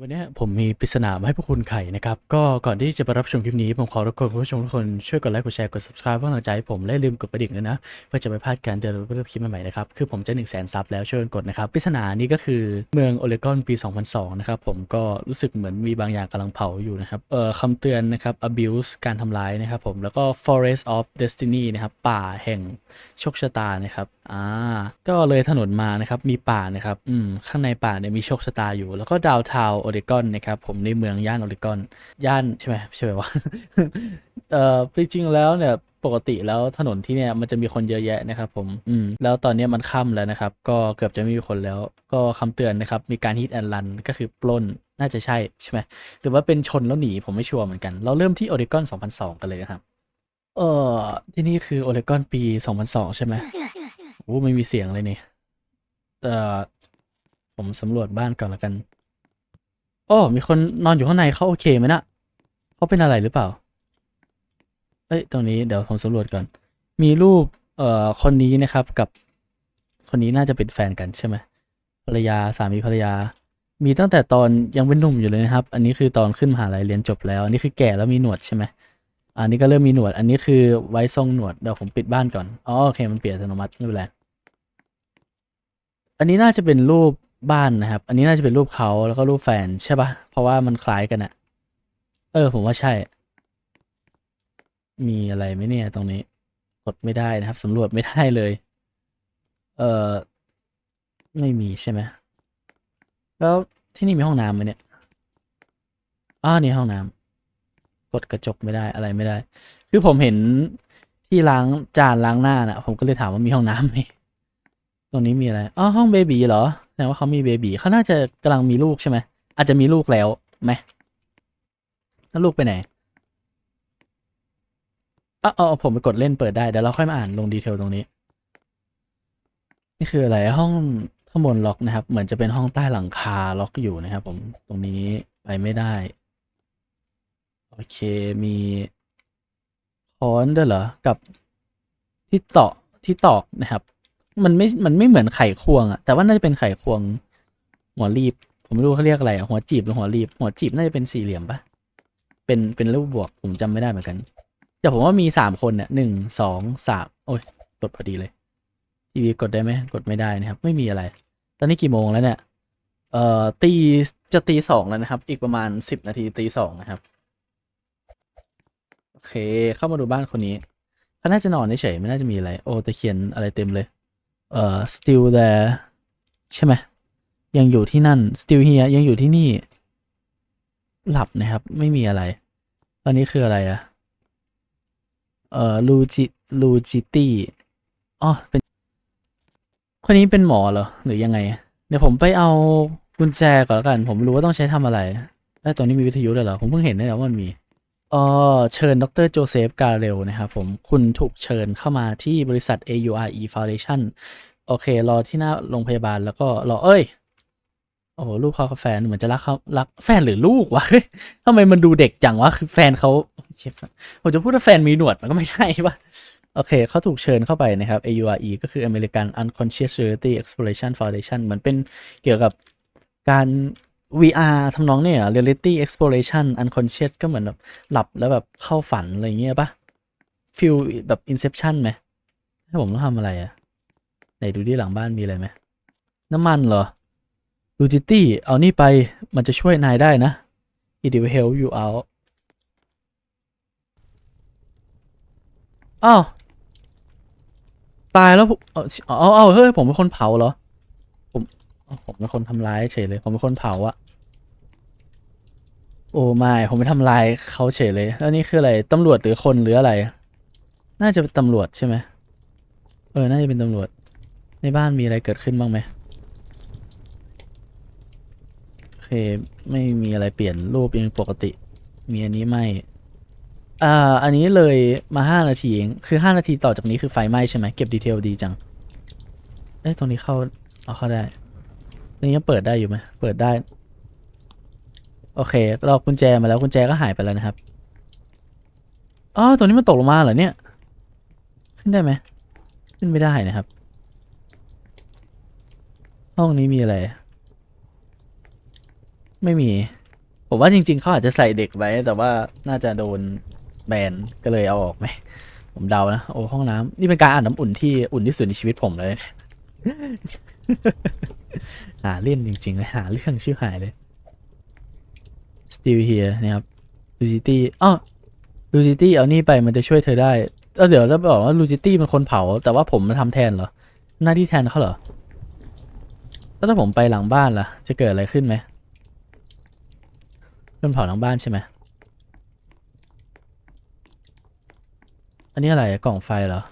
วันนี้ผมมีปริศนามาให้พวกคุณไขนะครับ ก็ก่อนที่จะไปรับชมคลิปนี้ ผมขอรบกวนคุณผู้ชมทุกคนช่วยกดไลค์กดแชร์กด subscribe เพื่อกำลังใจให้ผมและลืมกดกระดิ่งด้วยนะ เพื่อจะไม่พลาดการเตือนหรือว่าคลิปใหม่ๆนะครับ คือผมจะ1 0 0 0 0แสนซับแล้วช่วยกดนะครับ ปริศนานี้ก็คือเมืองโอเลกอนปี 2002 นะครับ ผมก็รู้สึกเหมือนมีบางอย่างกำลังเผาอยู่นะครับ เอ่อคำเตือนนะครับ abuse การทำร้ายนะครับผมแล้วก็ forest of destiny นะครับป่าแห่ง โชคชะตานะครับอ่าก็เลยถนนมานะครับมีป่านะครับอืมข้างในป่าเนี่ยมีโชคชะตาอยู่ แล้วก็ดาวทาวโอเ g กอนนะครับผมในเมืองย่านโอเ g กอนย่านใช่ไหมใช่ไหมวะเอ่อจริงๆแล้วเนี่ยปกติแล้วถนนที่เนี่ยมันจะมีคนเยอะแยะนะครับผม อืม แล้วตอนเนี้ยมันค่ำแล้วนะครับ ก็เกือบจะไม่มีคนแล้ว ก็คำเตือนนะครับ มีการฮิตแอนด์รันก็คือปล้น น่าจะใช่ใช่ไหม หรือว่าเป็นชนแล้วหนีผมไม่ชัวร์เหมือนกัน เราเริ่มที่โอเ g กอน 2002 กันเลยนะครับ เออที่นี่คือโอเ g กอนปี 2002 ใช่ไหมโอ้ไม่มีเสียงเลยนี่เอ่ผมสำรวจบ้านก่อนละกันโอ้มีคนนอนอยู่ข้างในเขาโอเคไหมนะเขาเป็นอะไรหรือเปล่า เอ้ยตรงนี้เดี๋ยวผมสำรวจก่อน มีรูปเอ่อคนนี้นะครับกับ คนนี้น่าจะเป็นแฟนกันใช่ไหมภรรยาสามีภรรยา มีตั้งแต่ตอนยังเป็นหนุ่มอยู่เลยนะครับ อันนี้คือตอนขึ้นมหาลัยเรียนจบแล้ว อันนี้คือแก่แล้วมีหนวดใช่ไหม อันนี้ก็เริ่มมีหนวด อันนี้คือไว้ทรงหนวด เดี๋ยวผมปิดบ้านก่อน อ๋อโอเค มันเปลี่ยนอัตโนมัติไม่เป็นไร อันนี้น่าจะเป็นรูปบ้านนะครับ อันนี้น่าจะเป็นรูปเขาแล้วก็รูปแฟนใช่ปะเพราะว่ามันคล้ายกันอะเออ ผมว่าใช่ มีอะไรไหมเนี่ยตรงนี้ กดไม่ได้นะครับสำรวจไม่ได้เลย เออไม่มีใช่ไหม แล้วที่นี่มีห้องน้ำไหมเนี่ย อ้านี่ห้องน้ำ กดกระจกไม่ได้อะไรไม่ได้ คือผมเห็นที่ล้างจานล้างหน้าน่ะ ผมก็เลยถามว่ามีห้องน้ำไหมตรงนี้มีอะไรอ๋อห้องเบบีเหรอแสดงว่าเขามีเบบีเขาน่าจะกำลังมีลูกใช่ไหมอาจจะมีลูกแล้วไหมแล้วลูกไปไหนอ๋ออ๋อผมไปกดเล่นเปิดได้เดี๋ยวเราค่อยมาอ่านลงดีเทลตรงนี้ นี่คืออะไรห้องข้างบนล็อกนะครับ เหมือนจะเป็นห้องใต้หลังคาล็อกอยู่นะครับ ผมตรงนี้ไปไม่ได้ โอเคมีค้อนด้วยเหรอ กับที่ตอกที่ตอกนะครับ มันไม่ มันไม่เหมือนไข่ควงอะแต่ว่าน่าจะเป็นไข่ควง หัวรีบ ผมไม่รู้เขาเรียกอะไรอะหัวจีบหรือหัวรีบ หัวจีบน่าจะเป็นสี่เหลี่ยมปะเป็น เป็นรูปบวก ผมจำไม่ได้เหมือนกัน แต่ผมว่ามีสามคนเนี่ยหนึ่งสองสามโอ้ย กดพอดีเลย ทีวีกดได้ไหม กดไม่ได้นะครับ ไม่มีอะไร ตอนนี้กี่โมงแล้วเนี่ย เอ่อ ตี จะตีสองแล้วนะครับ อีกประมาณสิบนาทีตีสองนะครับ เค เข้ามาดูบ้านคนนี้เขาน่าจะนอนเฉยไม่น่าจะมีอะไร โอ้แต่เขียนอะไรเต็มเลย เอ่อ still there ใช่ไหมยังอยู่ที่นั่น still here ยังอยู่ที่นี่ หลับนะครับ ไม่มีอะไร ตอนนี้คืออะไรอะเอ่อลูจิลูจิตี้อ๋อเป็น คนนี้เป็นหมอเหรอ หรือยังไง เดี๋ยวผมไปเอากุญแจก่อนแล้วกัน ผมรู้ว่าต้องใช้ทำอะไรไอ้ยตรงนี้มีวิทยุด้วยเหรอ ผมเพิ่งเห็นได้แล้วว่ามันมี เออเชิญดรโจเซฟกาเรลนะครับผมคุณถูกเชิญเข้ามาที่บริษัท AURE Foundation โอเค รอที่หน้าโรงพยาบาลแล้วก็รอเอ้ย โอ้ลูกเขากับแฟนเหมือนจะรักเขารักแฟนหรือลูกวะทำไมมันดูเด็กจังวะคือแฟนเขาผมจะพูดว่าแฟนมีหนวดมันก็ไม่ใช่ปะโอเคเขาถูกเชิญเข้าไปนะครับ AURE ก็คือ American Unconscious Reality Exploration Foundation เหมือนเป็นเกี่ยวกับการ VR ทำนองเนี่ย Reality Exploration Unconscious ก็เหมือนแบบหลับแล้วแบบเข้าฝัน อะไรเงี้ยปะฟิลแบบ Inception ไหมให้ผมต้องทำอะไรอะไหนดูที่หลังบ้านมีอะไรไหมน้ำมันเหรอลูจิตี้เอานี่ไปมันจะช่วยนายได้นะ it will help you out อ้าวตายแล้วผมเอาเอาเอาเฮ้ยผมเป็นคนเผาเหรอ ผมเอาผมเป็นคนทำร้ายเฉยเลย ผมเป็นคนเผาอะ โอ้ไม่ผมไปทำลายเขาเฉยเลย แล้วนี่คืออะไรตำรวจหรือคนหรืออะไร น่าจะเป็นตำรวจใช่ไหมเออ น่าจะเป็นตำรวจ ในบ้านมีอะไรเกิดขึ้นบ้างไหมโอเค ไม่มีอะไรเปลี่ยนรูปยังปกติ มีอันนี้ไม่อ่าอันนี้เลยมาห้านาทีเอง คือห้านาทีต่อจากนี้คือไฟไหม้ใช่ไหมเก็บดีเทลดีจัง เอ้ยตรงนี้เข้าเอาเข้าได้ตรงนี้ยังเปิดได้อยู่ไหมเปิดได้ โอเค เรากุญแจมาแล้วกุญแจก็หายไปแล้วนะครับอ๋อตรงนี้มันตกลงมาเหรอเนี่ย ขึ้นได้ไหม ขึ้นไม่ได้นะครับ ห้องนี้มีอะไร ไม่มี ผมว่าจริง ๆเขาอาจจะใส่เด็กไว้ แต่ว่าน่าจะโดนแบนก็เลยเอาออกไหม ผมเดานะ โอ้ห้องน้ำนี่เป็นการอาบน้ำอุ่นที่อุ่นที่สุดในชีวิตผมเลย หาเล่นจริงๆเลยหาเรื่องชื่อหายเลย still here นะครับ lucity อ้อ lucity เอานี่ไปมันจะช่วยเธอได้เอ้าเดี๋ยวแล้วบอกว่า lucity มันคนเผา แต่ว่าผมมาทำแทนเหรอ หน้าที่แทนเขาเหรอ แล้วถ้าผมไปหลังบ้านล่ะ จะเกิดอะไรขึ้นไหมโดนเผาหลังบ้านใช่ไหมอันนี้อะไรกล่องไฟเหรอ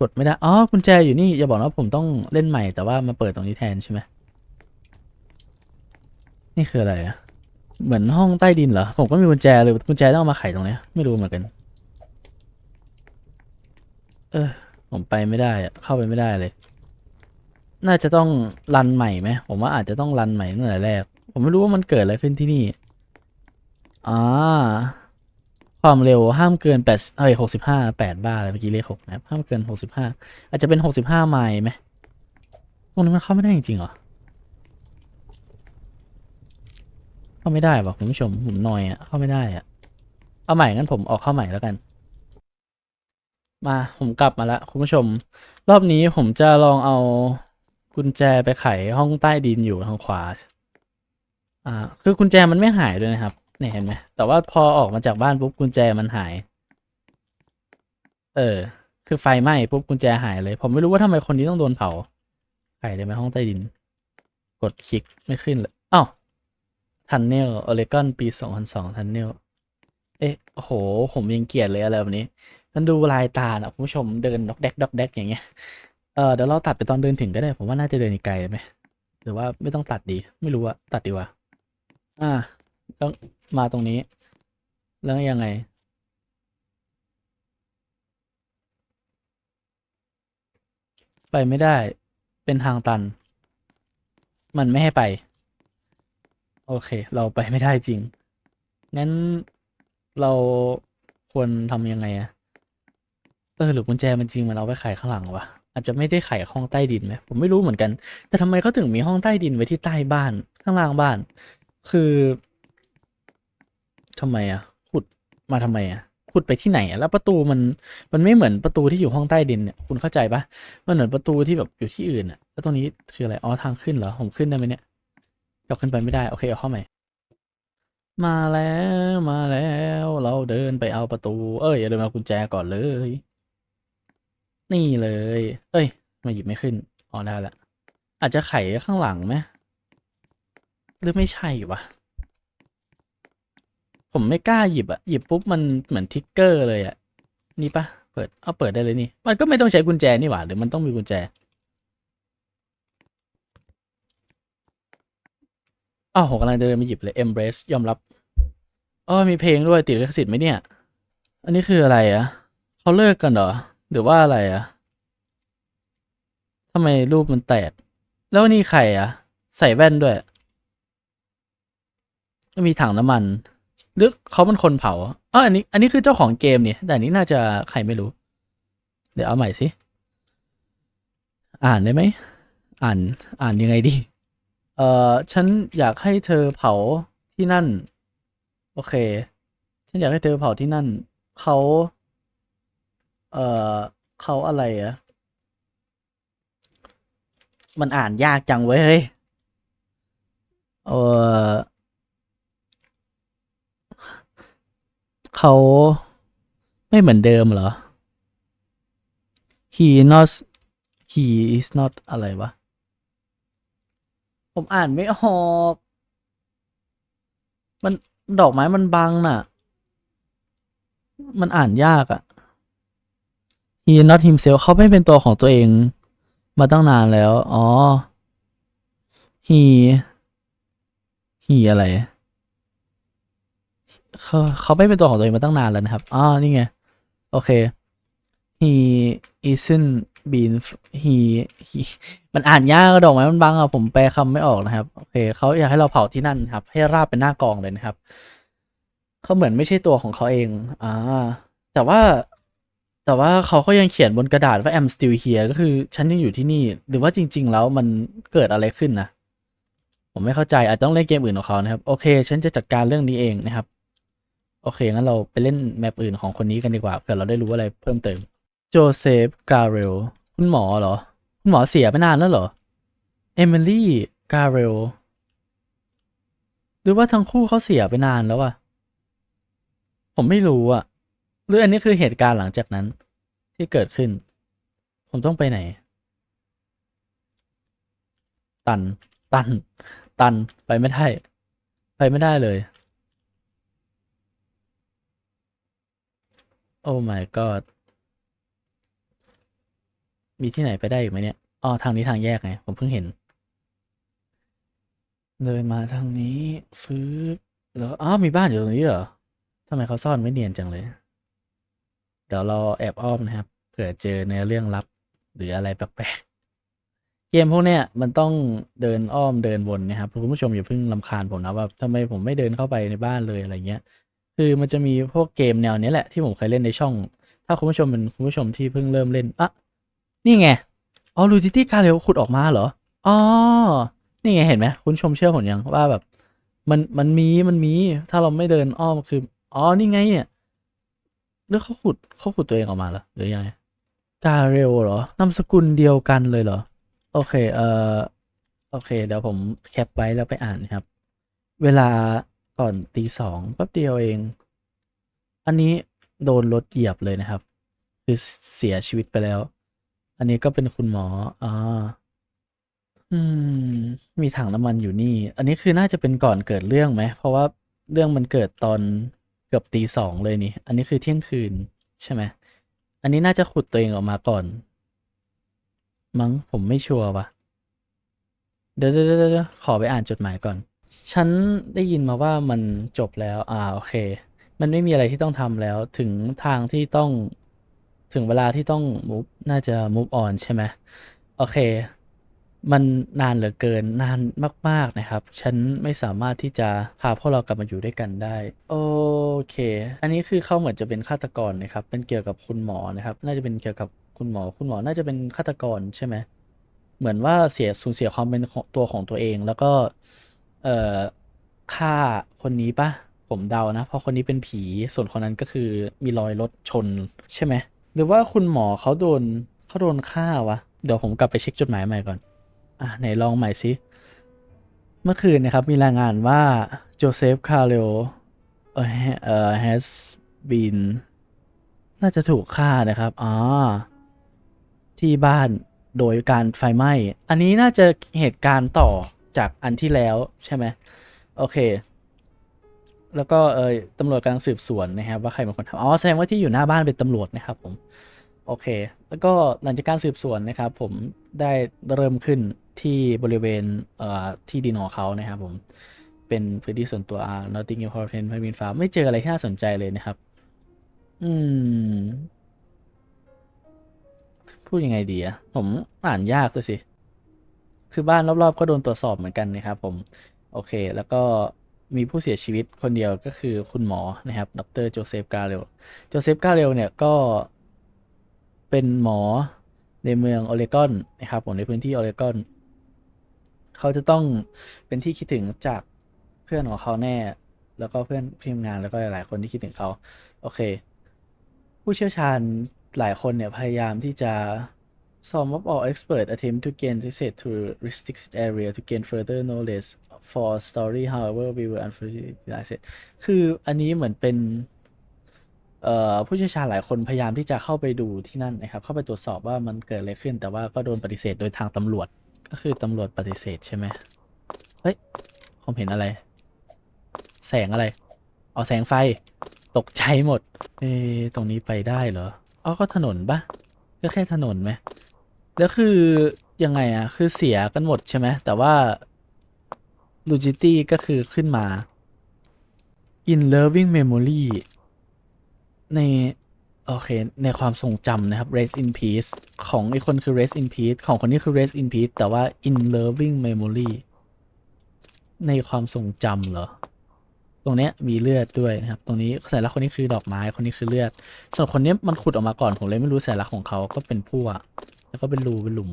กดไม่ได้ อ๋อ กุญแจอยู่นี่ อย่าบอกนะว่าผมต้องเล่นใหม่แต่ว่ามาเปิดตรงนี้แทนใช่ไหม นี่คืออะไรอะ เหมือนห้องใต้ดินเหรอ ผมก็มีกุญแจเลยกุญแจต้องเอามาไขตรงเนี้ยไม่รู้เหมือนกัน เออ ผมไปไม่ได้อะเข้าไปไม่ได้เลย น่าจะต้องรันใหม่ไหมผมว่าอาจจะต้องรันใหม่ตั้งแต่แรก ผมไม่รู้ว่ามันเกิดอะไรขึ้นที่นี่อ่าความเร็วห้ามเกินแปดเอ้ยหกสิบห้าแปดบ้าอะไรเมื่อกี้เลขหกนะห้ามเกินหกสิบห้าอาจจะเป็นหกสิบห้าไมล์ไหมตรงนี้มันเข้าไม่ได้จริงๆเหรอ เข้าไม่ได้ว่ะคุณผู้ชมผมหน่อยอะเข้าไม่ได้อะเอาใหม่งั้นผมออกเข้าใหม่แล้วกัน มาผมกลับมาแล้วคุณผู้ชม รอบนี้ผมจะลองเอากุญแจไปไขห้องใต้ดินอยู่ทางขวา อ่า คือกุญแจมันไม่หายเลยนะครับเนี่ยเห็นไหมแต่ว่าพอออกมาจากบ้านปุ๊บกุญแจมันหาย เออ คือไฟไหม้ปุ๊บกุญแจหายเลย ผมไม่รู้ว่าทำไมคนนี้ต้องโดนเผาไขได้ไหมห้องใต้ดิน กดคลิกไม่ขึ้นเลยอ้าว ทันเนลออเรกอนปีสองพันสองทันเนลเอ๊ะโอ้โห ผมยังเกลียดเลยอะไรแบบนี้ มันดูลายตาอะคุณผู้ชมเดินดอกแดกดอกแดกอย่างเงี้ย เออเดี๋ยวเราตัดไปตอนเดินถึงก็ได้ ผมว่าน่าจะเดินไกลไหมหรือว่าไม่ต้องตัดดี ไม่รู้อะตัดดีว่าอ่าแล้วมาตรงนี้ แล้วยังไง ไปไม่ได้ เป็นทางตัน มันไม่ให้ไป โอเค เราไปไม่ได้จริง งั้นเราควรทำยังไงอะเออหรือกุญแจมันจริงมันเอาไปไขข้างหลังวะอาจจะไม่ได้ไขห้องใต้ดินไหมผมไม่รู้เหมือนกัน แต่ทำไมเขาถึงมีห้องใต้ดินไว้ที่ใต้บ้านข้างล่างบ้าน คือทำไมอะขุดมาทำไมอะขุดไปที่ไหนอะแล้วประตูมันมันไม่เหมือนประตูที่อยู่ห้องใต้ดินเนี่ยคุณเข้าใจปะมันเหมือนประตูที่แบบอยู่ที่อื่นอะแล้วตรงนี้คืออะไรอ๋อทางขึ้นเหรอผมขึ้นได้ไหมเนี่ย กลับขึ้นไปไม่ได้ โอเคเอาเข้าใหม่ มาแล้วมาแล้ว เราเดินไปเอาประตู เอ้ยอย่าลืมเอากุญแจก่อนเลย นี่เลย เอ้ยมาหยิบไม่ขึ้นอ๋อได้ละอาจจะไขข้างหลังไหมหรือไม่ใช่วะผมไม่กล้าหยิบอะหยิบปุ๊บมันเหมือนทิกเกอร์เลยอะนี่ปะเปิดเอาเปิดได้เลยนี่ มันก็ไม่ต้องใช้กุญแจนี่หว่าหรือมันต้องมีกุญแจ อ้าวผมกำลังเดินมาหยิบเลย embrace ยอมรับอ๋อมีเพลงด้วยติดลิขสิทธิ์ไหมเนี่ย อันนี้คืออะไรอะเขาเลิกกันเหรอ หรือว่าอะไรอะทำไมรูปมันแตก แล้วนี่ใครอะใส่แว่นด้วย มีถังน้ำมันหรือเขาเป็นคนเผาอ๋ออันนี้ อันนี้คือเจ้าของเกมเนี่ย แต่อันนี้น่าจะใครไม่รู้ เดี๋ยวเอาใหม่สิ อ่านได้ไหม อ่าน อ่านยังไงดี อ่อ ฉันอยากให้เธอเผาที่นั่น โอเค ฉันอยากให้เธอเผาที่นั่น เขา เอ่อเขาอะไรอะมันอ่านยากจังเว้ยเฮ้ยเออเขาไม่เหมือนเดิมเหรอ he not he is not อะไรวะ ผมอ่านไม่ออก มันดอกไม้มันบังน่ะ มันอ่านยากอะ he not himself เขาไม่เป็นตัวของตัวเอง มาตั้งนานแล้ว อ๋อ he he อะไร เขาเขาไม่เป็นตัวของตัวเองมาตั้งนานแล้วนะครับ อ๋อ นี่ไง โอเค he isn't been he he มันอ่านยากอะดอกไม้มันบังอะผมแปลคำไม่ออกนะครับ โอเคเขาอยากให้เราเผาที่นั่นครับ ให้ราบเป็นหน้ากองเลยนะครับเขาเหมือนไม่ใช่ตัวของเขาเองอ่าแต่ว่า แต่ว่าเขาก็ยังเขียนบนกระดาษว่า I'm still here ก็คือฉันยังอยู่ที่นี่ หรือว่าจริง ๆ แล้วมันเกิดอะไรขึ้นนะผมไม่เข้าใจอาจต้องเล่นเกมอื่นของเขานะครับ โอเค ฉันจะจัดการเรื่องนี้เองนะครับ โอเคงั้นเราไปเล่นแมปอื่นของคนนี้กันดีกว่าเผื่อเราได้รู้อะไรเพิ่มเติม โจเซฟ กาเรล คุณหมอเหรอ คุณหมอเสียไปนานแล้วเหรอ เอมิลี่ กาเรล หรือว่าทั้งคู่เขาเสียไปนานแล้วอะผมไม่รู้อะหรืออันนี้คือเหตุการณ์หลังจากนั้น ที่เกิดขึ้น ผมต้องไปไหน ตัน ตัน ตัน ไปไม่ได้ ไปไม่ได้เลย โอ้ my god มีที่ไหนไปได้อีกไหมเนี่ยอ๋อทางนี้ทางแยกไงผมเพิ่งเห็น เดินมาทางนี้ฟืบแล้วอ้าวมีบ้านอยู่ตรงนี้เหรอทำไมเขาซ่อนไว้เนียนจังเลยเดี๋ยวเราแอบอ้อมนะครับเผื่อเจอเนื้อเรื่องลับหรืออะไรแปลกๆเกมพวกเนี้ยมันต้องเดินอ้อมเดินวนนะครับคุณผู้ชมอย่าเพิ่งลำคาญผมนะว่าทำไมผมไม่เดินเข้าไปในบ้านเลยอะไรเงี้ยคือมันจะมีพวกเกมแนวนี้แหละที่ผมเคยเล่นในช่อง ถ้าคุณผู้ชมเป็นคุณผู้ชมที่เพิ่งเริ่มเล่นอะ นี่ไง อ๋อลูจิตี้การเร็วขุดออกมาเหรอ อ๋อ นี่ไงเห็นไหมคุณชมเชื่อผมยังว่าแบบ มันมันมีมันมี ถ้าเราไม่เดินอ้อมคือ อ๋อ นี่ไงเนี่ยหรือเขาขุดเขาขุดตัวเองออกมาเหรอหรือยังไงกาเรลเหรอนามสกุลเดียวกันเลยเหรอ โอเค เอ่อ โอเค เดี๋ยวผมแคปไว้แล้วไปอ่านนะครับ เวลาก่อนตีสองแป๊บเดียวเอง อันนี้โดนรถเหยียบเลยนะครับ คือเสียชีวิตไปแล้ว อันนี้ก็เป็นคุณหมออ่าอืม มีถังน้ำมันอยู่นี่ อันนี้คือน่าจะเป็นก่อนเกิดเรื่องไหม เพราะว่าเรื่องมันเกิดตอนเกือบตีสองเลยนี่ อันนี้คือเที่ยงคืนใช่ไหม อันนี้น่าจะขุดตัวเองออกมาก่อน มั้งผมไม่ชัวร์ว่ะ เดี๋ยวเดี๋ยวเดี๋ยวเดี๋ยวขอไปอ่านจดหมายก่อน ฉันได้ยินมาว่ามันจบแล้ว อ่าโอเค มันไม่มีอะไรที่ต้องทำแล้ว ถึงทางที่ต้อง ถึงเวลาที่ต้อง move น่าจะ move on ใช่ไหมโอเค มันนานเหลือเกินนานมาก ๆ นะครับ ฉันไม่สามารถที่จะพาพวกเรากลับมาอยู่ด้วยกันได้ โอเค อันนี้คือเขาเหมือนจะเป็นฆาตกรนะครับ เป็นเกี่ยวกับคุณหมอนะครับ น่าจะเป็นเกี่ยวกับคุณหมอ คุณหมอน่าจะเป็นฆาตกรใช่ไหมเหมือนว่าเสียสูญเสียความเป็นตัวของตัวเอง แล้วก็เอ่อฆ่าคนนี้ปะผมเดานะ เพราะคนนี้เป็นผีส่วนคนนั้นก็คือมีรอยรถชนใช่ไหม หรือว่าคุณหมอเขาโดนเขาโดนฆ่าวะ เดี๋ยวผมกลับไปเช็คจดหมายใหม่ก่อน อะไหนลองใหม่สิ เมื่อคืนนะครับมีรายงานว่าโจเซฟคาร์เรลเอ่อเอ่อ has been น่าจะถูกฆ่านะครับอ๋อที่บ้านโดยการไฟไหม้ อันนี้น่าจะเหตุการณ์ต่อจากอันที่แล้วใช่ไหมโอเค แล้วก็เออตำรวจกำลังสืบสวนนะครับว่าใครเป็นคนทำอ๋อแสดงว่าที่อยู่หน้าบ้านเป็นตำรวจนะครับผมโอเค แล้วก็หลังจากการสืบสวนนะครับ ผมได้เริ่มขึ้นที่บริเวณเอ่อที่ดินของเขานะครับผมเป็นพื้นที่ส่วนตัวอา Notting Hill Property Private Farm ไม่เจออะไรที่น่าสนใจเลยนะครับ อืม พูดยังไงดีอะผมอ่านยากเลยสิ คือบ้านรอบๆก็โดนตรวจสอบเหมือนกันนะครับผม โอเค แล้วก็ มีผู้เสียชีวิตคนเดียวก็คือคุณหมอนะครับ ดรโจเซฟกาเรลโจเซฟกาเรลเนี่ยก็เป็นหมอในเมืองโอเรกอนนะครับผมในพื้นที่โอเรกอน เขาจะต้องเป็นที่คิดถึงจากเพื่อนของเขาแน่ แล้วก็เพื่อนทีมงานแล้วก็หลาย ๆ คนที่คิดถึงเขา โอเค ผู้เชี่ยวชาญหลายคนเนี่ยพยายามที่จะ Some of our experts attempt to gain access to restricted area to gain further knowledge for story however we were unfortunately คืออันนี้เหมือนเป็นผู้เชี่ยวชาญหลายคนพยายามที่จะเข้าไปดูที่นั่นนะครับ เข้าไปตรวจสอบว่ามันเกิดอะไรขึ้น แต่ว่าก็โดนปฏิเสธโดยทางตำรวจ ก็คือตำรวจปฏิเสธใช่ไหมเฮ้ย ผมเห็นอะไร แสงอะไร เอ๋อแสงไฟ ตกใจหมด เอตรงนี้ไปได้เหรออ๋อก็ถนนปะก็แค่ถนนไหมแล้วคือยังไงอะคือเสียกันหมดใช่ไหมแต่ว่า l o g i t y ก็คือขึ้นมา in loving memory ใน โอเค ในความทรงจำนะครับ rest in peace ของอีกคนคือ rest in peace ของคนนี้คือ rest in peace แต่ว่า in loving memory ในความทรงจำเหรอ ตรงเนี้ยมีเลือดด้วยนะครับ ตรงนี้สัญลักษณ์คนนี้คือดอกไม้ คนนี้คือเลือด ส่วนคนนี้มันขุดออกมาก่อน ผมเลยไม่รู้สัญลักษณ์ของเขาก็เป็นพั่วแล้วก็เป็นรูเป็นหลุม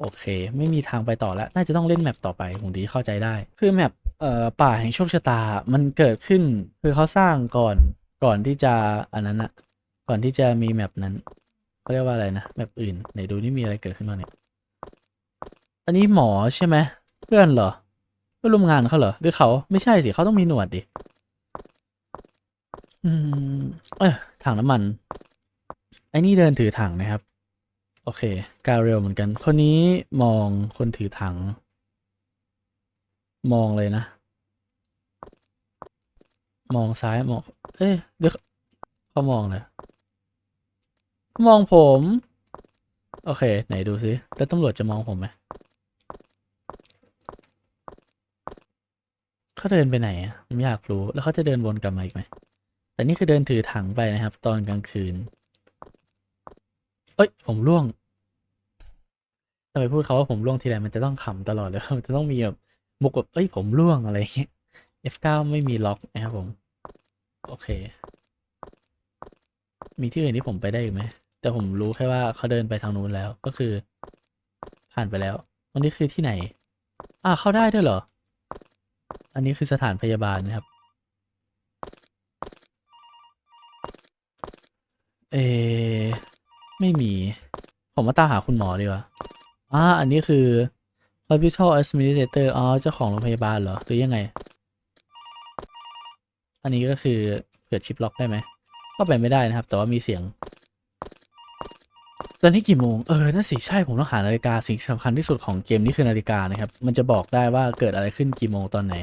โอเค ไม่มีทางไปต่อแล้ว น่าจะต้องเล่นแมปต่อไปผมดีเข้าใจได้ คือแมปเอ่อป่าแห่งโชคชะตามันเกิดขึ้น คือเขาสร้างก่อนก่อนที่จะอันนั้นอะก่อนที่จะมีแมปนั้นเขาเรียกว่าอะไรนะแมปอื่นไหนดูนี่มีอะไรเกิดขึ้นบ้างเนี่ยอันนี้หมอใช่ไหมเพื่อนเหรอเพื่อนร่วมงานเขาเหรอหรือเขาไม่ใช่สิเขาต้องมีหนวดดิอืมเออถังน้ำมันไอ้นี่เดินถือถังนะครับ โอเค กาเรียลเหมือนกัน คนนี้มองคนถือถัง มองเลยนะ มองซ้ายมอง เอ๊ะเดี๋ยวเขามองเลย มองผม โอเค ไหนดูซิแล้วตำรวจจะมองผมไหมเขาเดินไปไหนอะผมอยากรู้ แล้วเขาจะเดินวนกลับมาอีกไหม แต่นี่คือเดินถือถังไปนะครับ ตอนกลางคืน เอ้ย ผมร่วงทำไมพูดเขาว่าผมร่วงทีไรมันจะต้องขำตลอดเลยมันจะต้องมีแบบมุกแบบเอ้ยผมร่วงอะไรอย่างเงี้ย F9 ไม่มีล็อกนะครับผม โอเค มีที่อื่นที่ผมไปได้อีกไหม แต่ผมรู้แค่ว่าเขาเดินไปทางนู้นแล้วก็คือ ผ่านไปแล้วอันนี้คือที่ไหน อ่าเข้าได้ด้วยเหรอ อันนี้คือสถานพยาบาลนะครับ เอ ไม่มี ผมมาตามหาคุณหมอดีกว่าอ่าอันนี้คือ hospital administrator อ๋อเจ้าของโรงพยาบาลเหรอหรือยังไง อันนี้ก็คือเกิดชิปล็อกได้ไหมก็ไปไม่ได้นะครับ แต่ว่ามีเสียง ตอนนี้กี่โมง เออนั่นสิ ใช่ผมต้องหานาฬิกาสิ่งสำคัญที่สุดของเกมนี้คือนาฬิกานะครับ มันจะบอกได้ว่าเกิดอะไรขึ้นกี่โมงตอนไหน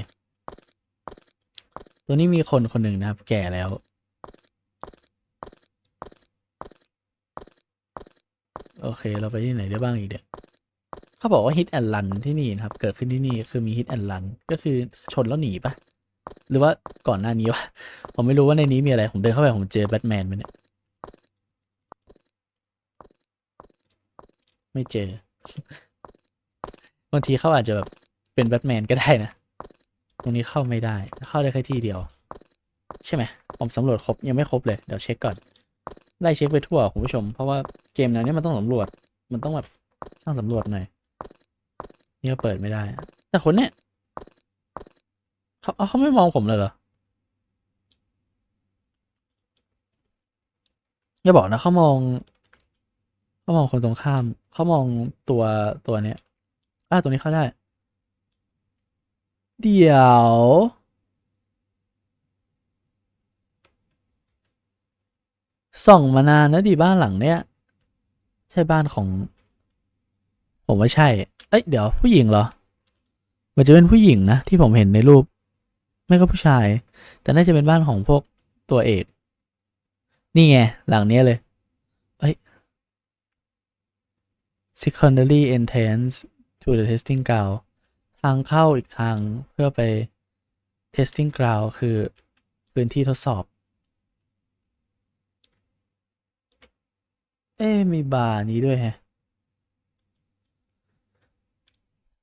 ตัวนี้มีคนคนหนึ่งนะครับ แก่แล้ว โอเค เราไปที่ไหนได้บ้างอีกเนี่ยเขาบอกว่า hit and run ที่นี่นะครับ เกิดขึ้นที่นี่คือมี hit and run ก็คือชนแล้วหนีปะหรือว่าก่อนหน้านี้วะผมไม่รู้ว่าในนี้มีอะไร ผมเดินเข้าไปผมเจอแบทแมนไหมเนี่ย ไม่เจอบางทีเขาอาจจะแบบเป็นแบทแมนก็ได้นะ ตรงนี้เข้าไม่ได้ เข้าได้แค่ที่เดียว ใช่ไหมผมสำรวจครบยังไม่ครบเลย เดี๋ยวเช็คก่อน ไล่เช็คไปทั่วคุณผู้ชม เพราะว่าเกมแนวนี้มันต้องสำรวจ มันต้องแบบช่างสำรวจหน่อยนี่ก็เปิดไม่ได้ แต่คนเนี้ยเขาเอาเขาไม่มองผมเลยเหรออย่าบอกนะเขามองเขามองคนตรงข้ามเขามองตัวตัวเนี้ยอ่าตัวนี้เข้าได้ เดี๋ยว ส่องมานานนะดิบ้านหลังเนี้ยใช่บ้านของ ผมว่าใช่ เอ้ยเดี๋ยวผู้หญิงเหรอมันจะเป็นผู้หญิงนะที่ผมเห็นในรูป ไม่ก็ผู้ชาย แต่น่าจะเป็นบ้านของพวกตัวเอกนี่ไง หลังเนี้ยเลยเอ้ย secondary entrance to the testing ground ทางเข้าอีกทางเพื่อไป testing ground คือพื้นที่ทดสอบ เอ๊มีบาร์นี้ด้วยแฮะ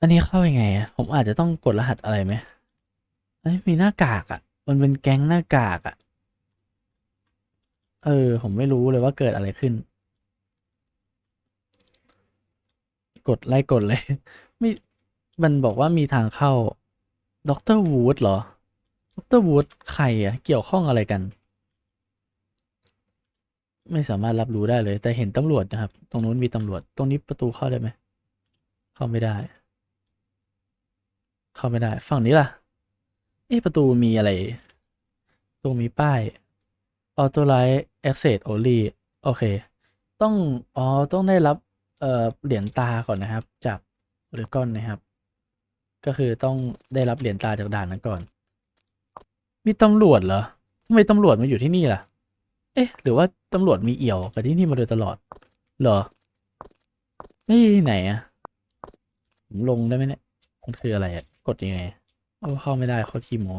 อันนี้เข้ายังไงอะผมอาจจะต้องกดรหัสอะไรไหมเอ้ยมีหน้ากากอะมันเป็นแก๊งหน้ากากอะเออ ผมไม่รู้เลยว่าเกิดอะไรขึ้น กดไล่กดเลยไม่มันบอกว่ามีทางเข้าด็อกเตอร์วูดเหรอด็อกเตอร์วูดใครอะเกี่ยวข้องอะไรกัน ไม่สามารถรับรู้ได้เลย แต่เห็นตำรวจนะครับ ตรงนู้นมีตำรวจ ตรงนี้ประตูเข้าได้ไหม เข้าไม่ได้ เข้าไม่ได้ ฝั่งนี้ล่ะ เอ๊ะประตูมีอะไร ตรงมีป้าย Authorize Access Only โอเค ต้อง อ๋อ ต้องได้รับเอ่อเหรียญตาก่อนนะครับ จากหรือก้อนนะครับ ก็คือต้องได้รับเหรียญตาจากด่านนั้นก่อน มีตำรวจเหรอทำไมตำรวจมาอยู่ที่นี่ล่ะ เอ๊ะ หรือว่า ตำรวจมีเอี่ยวกับที่นี่มาโดยตลอด เหรอ ไม่ไหนอะผมลงได้ไหมเนี่ย มันคืออะไรอะกดยังไงโอ้เข้าไม่ได้เขาขี้โมอ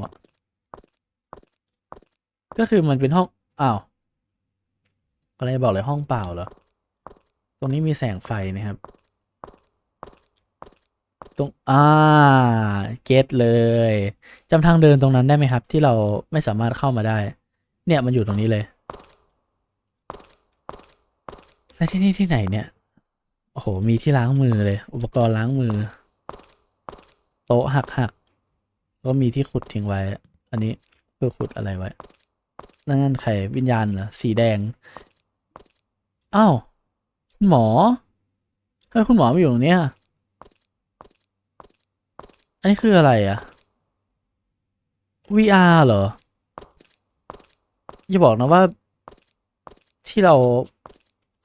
ก็คือมันเป็นห้อง อ้าว อะไรบอกเลยห้องเปล่าเหรอ ตรงนี้มีแสงไฟนะครับ ตรง อ่า เก็ตเลยจำทางเดินตรงนั้นได้ไหมครับ ที่เราไม่สามารถเข้ามาได้ เนี่ยมันอยู่ตรงนี้เลย แล้วที่นี่ที่ไหนเนี่ย โอ้โห มีที่ล้างมือเลย อุปกรณ์ล้างมือ โต๊ะหักหักก็มีที่ขุดทิ้งไว้ อันนี้เพื่อขุดอะไรไว้ นั่นนั่นใครวิญญาณเหรอ สีแดง อ้าว คุณหมอเฮ้ยคุณหมอมาอยู่ตรงเนี้ยอันนี้คืออะไรอะ VR เหรอ อย่าบอกนะว่าที่เรา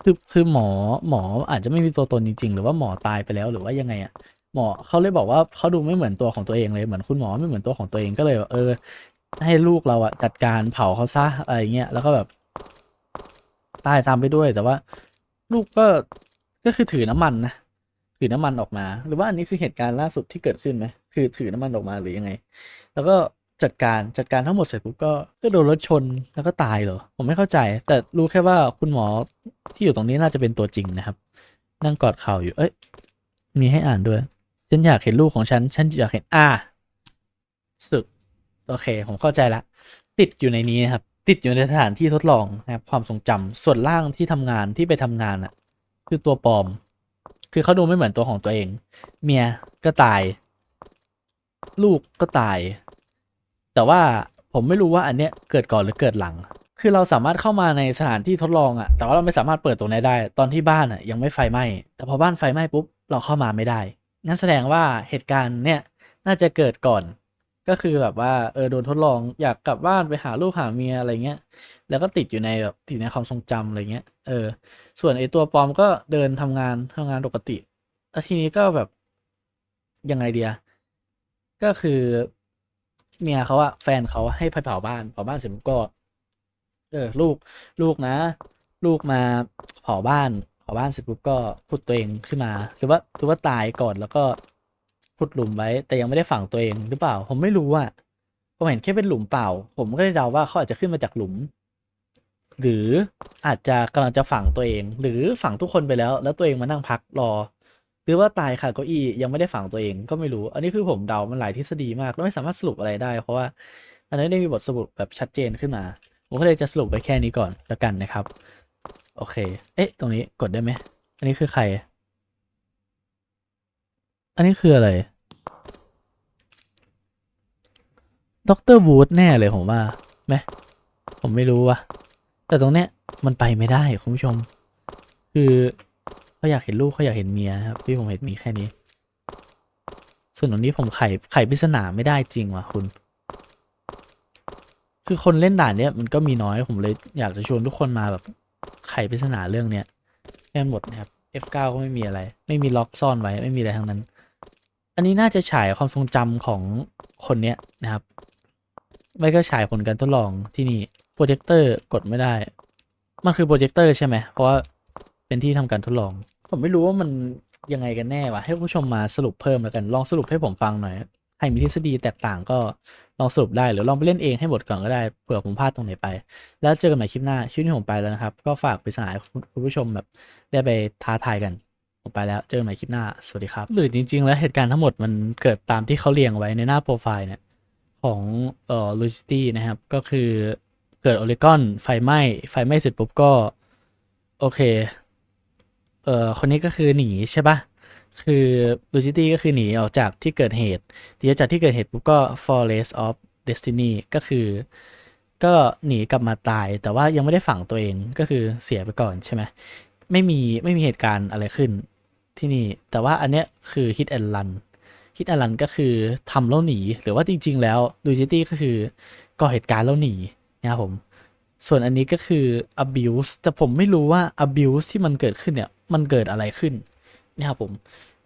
คือคือหมอหมออาจจะไม่มีตัวตนจริงๆ หรือว่าหมอตายไปแล้วหรือว่ายังไงอะหมอเขาเลยบอกว่าเขาดูไม่เหมือนตัวของตัวเองเลยเหมือนคุณหมอไม่เหมือนตัวของตัวเองก็เลยเออ ให้ลูกเราอะจัดการเผาเขาซะอะไรเงี้ยแล้วก็แบบตายตามไปด้วย แต่ว่า ลูกก็ก็คือถือน้ำมันนะถือน้ำมันออกมา หรือว่าอันนี้คือเหตุการณ์ล่าสุดที่เกิดขึ้นไหมคือถือน้ำมันออกมาหรือยังไง แล้วก็ จัดการจัดการทั้งหมดเสร็จปุ๊บก็ก็โดนรถชนแล้วก็ตายเหรอ ผมไม่เข้าใจ แต่รู้แค่ว่าคุณหมอที่อยู่ตรงนี้น่าจะเป็นตัวจริงนะครับ นั่งกอดเข่าอยู่ เอ้ย มีให้อ่านด้วย ฉันอยากเห็นลูกของฉัน ฉันอยากเห็น อ่าสึกโอเค ผมเข้าใจละ ติดอยู่ในนี้นะครับ ติดอยู่ในสถานที่ทดลองนะครับ ความทรงจำส่วนล่างที่ทำงานที่ไปทำงานอะคือตัวปลอม คือเขาดูไม่เหมือนตัวของตัวเอง เมียก็ตาย ลูกก็ตาย แต่ว่าผมไม่รู้ว่าอันเนี้ยเกิดก่อนหรือเกิดหลัง คือเราสามารถเข้ามาในสถานที่ทดลองอะแต่ว่าเราไม่สามารถเปิดตรงนี้ได้ ตอนที่บ้านอะยังไม่ไฟไหม้ แต่พอบ้านไฟไหม้ปุ๊บเราเข้ามาไม่ได้ งั้นแสดงว่าเหตุการณ์เนี่ยน่าจะเกิดก่อน ก็คือแบบว่าเออโดนทดลองอยากกลับบ้านไปหาลูกหาเมียอะไรเงี้ย แล้วก็ติดอยู่ในแบบติดในความทรงจำอะไรเงี้ย เออ ส่วนไอตัวปลอมก็เดินทำงานทำงานปกติ แล้วทีนี้ก็แบบยังไงเดีย ก็คือ เมียเขาอะแฟนเขาให้ไปเผาบ้านเผาบ้านเสร็จก็ เออ ลูกลูกนะ ลูกมาเผาบ้านเผาบ้านเสร็จปุ๊บก็ขุดตัวเองขึ้นมาหรือว่าหรือว่าตายก่อนแล้วก็ขุดหลุมไว้ แต่ยังไม่ได้ฝังตัวเองหรือเปล่า ผมไม่รู้อะผมเห็นแค่เป็นหลุมเปล่า ผมก็เลยเดาว่าเขาอาจจะขึ้นมาจากหลุม หรืออาจจะกำลังจะฝังตัวเอง หรือฝังทุกคนไปแล้ว แล้วตัวเองมานั่งพักรอ หรือว่าตายค่ะเก้าอี้ยังไม่ได้ฝังตัวเองก็ไม่รู้ อันนี้คือผมเดามันหลายทฤษฎีมากแล้วไม่สามารถสรุปอะไรได้ เพราะว่าอันนั้นไม่ได้มีบทสรุปแบบชัดเจนขึ้นมาผมก็เลยจะสรุปไว้แค่นี้ก่อนแล้วกันนะครับ โอเค เอ๊ะ ตรงนี้กดได้ไหมอันนี้คือใคร อันนี้คืออะไรด็อกเตอร์วูดแน่เลยผมว่าไหมผมไม่รู้ว่ะแต่ตรงเนี้ยมันไปไม่ได้คุณผู้ชม คือ เขาอยากเห็นลูกเขาอยากเห็นเมียนะครับที่ผมเห็นมีแค่นี้ ส่วนตรงนี้ผมไขไขปริศนาไม่ได้จริงว่ะคุณ คือคนเล่นด่านเนี้ยมันก็มีน้อยผมเลยอยากจะชวนทุกคนมาแบบไขปริศนาเรื่องเนี้ยแค่หมดนะครับ F9 ก็ไม่มีอะไร ไม่มีล็อกซ่อนไว้ไม่มีอะไรทั้งนั้น อันนี้น่าจะฉายความทรงจำของคนเนี้ยนะครับ ไม่ก็ฉายผลการทดลองที่นี่โปรเจคเตอร์กดไม่ได้ มันคือโปรเจคเตอร์ใช่ไหมเพราะว่าเป็นที่ทำการทดลอง ผมไม่รู้ว่ามันยังไงกันแน่วะให้ผู้ชมมาสรุปเพิ่มแล้วกัน ลองสรุปให้ผมฟังหน่อยใครมีทฤษฎีแตกต่างก็ลองสรุปได้หรือลองไปเล่นเองให้หมดก่อนก็ได้เผื่อผมพลาดตรงไหนไป แล้วเจอกันใหม่คลิปหน้าคลิปนี้ผมไปแล้วนะครับ ก็ฝากปริศนาให้คุณผู้ชมแบบได้ไปท้าทายกันผมไปแล้วเจอกันใหม่คลิปหน้าสวัสดีครับ หรือจริง ๆ แล้วเหตุการณ์ทั้งหมดมันเกิดตามที่เขาเรียงไว้ในหน้าโปรไฟล์เนี่ยของเอ่อลูซิตี้นะครับ ก็คือเกิดโอเลกอนไฟไหม้ไฟไหม้เสร็จปุ๊บก็ โอเค เอ่อคนนี้ก็คือหนีใช่ปะคือลูซิตี้ก็คือหนีออกจากที่เกิดเหตุทีนี้จากที่เกิดเหตุปุ๊บก็ Forest of Destiny ก็คือ ก็หนีกลับมาตาย แต่ว่ายังไม่ได้ฝังตัวเองก็คือเสียไปก่อนใช่ไหมไม่มีไม่มีเหตุการณ์อะไรขึ้นที่นี่ แต่ว่าอันเนี้ยคือ hit and run ฮิตอลันก็คือทำแล้วหนี หรือว่าจริง ๆ แล้วดูจิตี้ก็คือก่อเหตุการณ์แล้วหนีนะครับผม ส่วนอันนี้ก็คือ abuse แต่ผมไม่รู้ว่า abuse ที่มันเกิดขึ้นเนี่ย มันเกิดอะไรขึ้นนะครับผม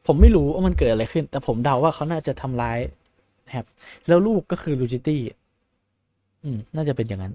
ผมไม่รู้ว่ามันเกิดอะไรขึ้น แต่ผมเดาว่าเขาน่าจะทำร้ายนะครับ แล้วลูกก็คือลูจิตี้ อืม น่าจะเป็นอย่างนั้น